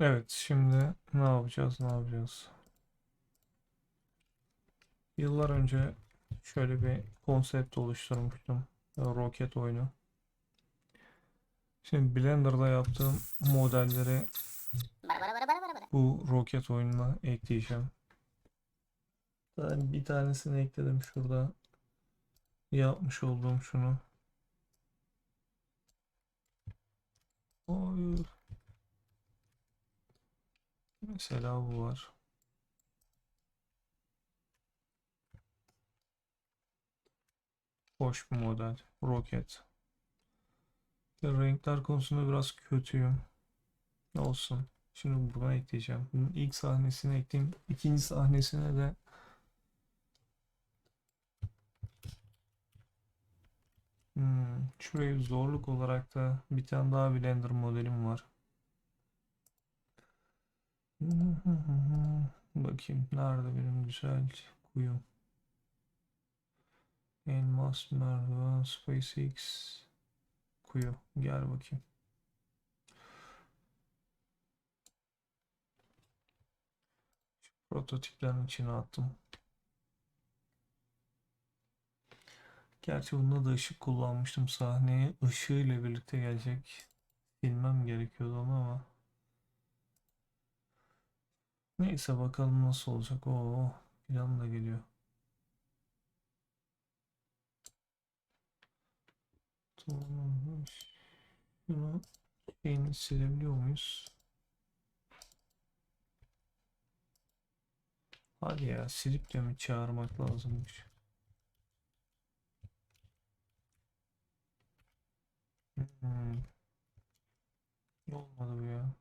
Evet, şimdi ne yapacağız, ne yapacağız? Yıllar önce şöyle bir konsept oluşturmuştum. e, Roket oyunu. Şimdi Blender'da yaptığım modelleri bu roket oyununa ekleyeceğim. Bir tanesini ekledim şurada. Yapmış olduğum şunu. Mesela bu var. Hoş bir model. Roket. Renkler konusunda biraz kötüyüm. Olsun. Şimdi buna ekleyeceğim. Bunun ilk sahnesini ekleyeyim. İkinci sahnesine de Hmm, şuraya zorluk olarak da bir tane daha Blender modelim var. Bakayım nerede benim güzel kuyum. Elmas merdiven SpaceX kuyu. Gel bakayım. Şu prototiplerin içine attım. Gerçi bunda da ışık kullanmıştım sahneye. Işığıyla birlikte gelecek. Silmem gerekiyordu ama. Neyse bakalım nasıl olacak. Oo, plan da geliyor. Tamam. Şunu şeyini silebiliyor muyuz? Hadi ya silip de mi çağırmak lazımmış? Hmm. Olmadı bu ya.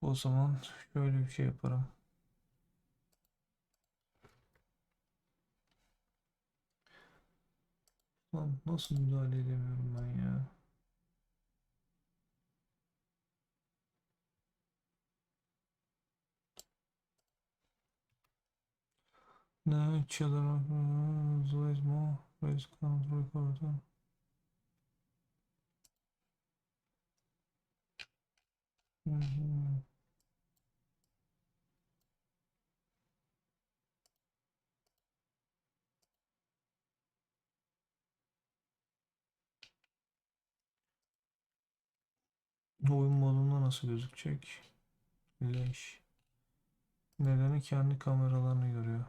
O zaman şöyle bir şey yaparım. Lan nasıl müdahale edemiyorum ben ya? Ne children of more raise count recorder. Oyun modunda nasıl gözükecek? Leş. Nedeni kendi kameralarını görüyor.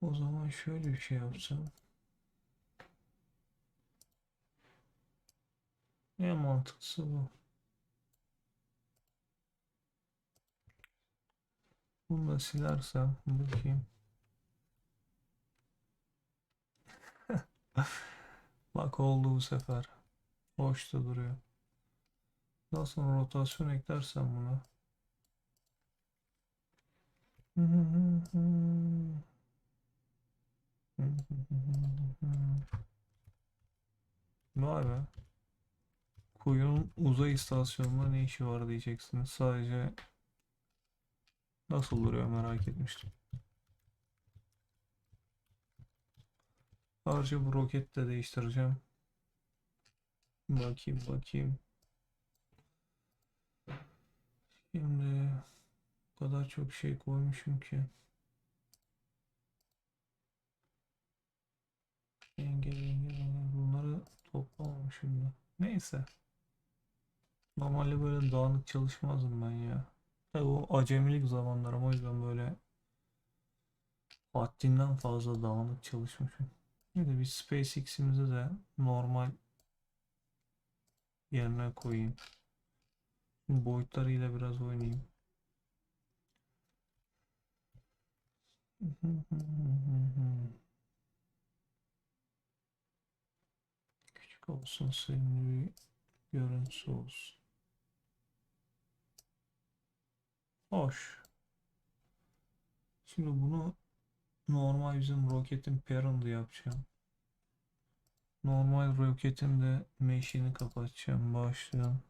O zaman şöyle bir şey yapsam. En mantıklısı bu. Bunu da silersem bakayım. Bak oldu bu sefer. Hoş da duruyor. Daha sonra rotasyon eklersem buna. Vay be. Uzay istasyonunda ne işi var diyeceksiniz. Sadece nasıl duruyor merak etmiştim. Ayrıca bu roketi de değiştireceğim. Bakayım bakayım. Şimdi o kadar çok şey koymuşum ki. Engel engel bunları toplamamışım da. Neyse. Normalde böyle dağınık çalışmazdım ben ya. Tabii o acemilik zamanlarım o yüzden böyle haddinden fazla dağınık çalışmışım. Şimdi bir SpaceX'imizi de normal yerine koyayım. Şimdi boyutlarıyla biraz oynayayım. Küçük olsun, sevimli bir görüntüsü olsun. Hoş. Şimdi bunu normal bizim roketin parent'ı yapacağım. Normal roketin de mesh'ini kapatacağım. Başlayalım.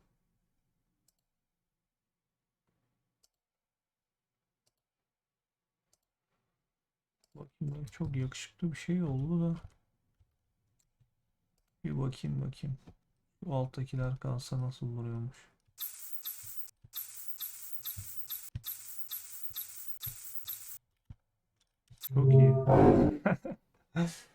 Bakayım çok yakışıklı bir şey oldu da. Bir bakayım bakayım. Şu alttakiler kalsa nasıl duruyormuş. Çok iyi.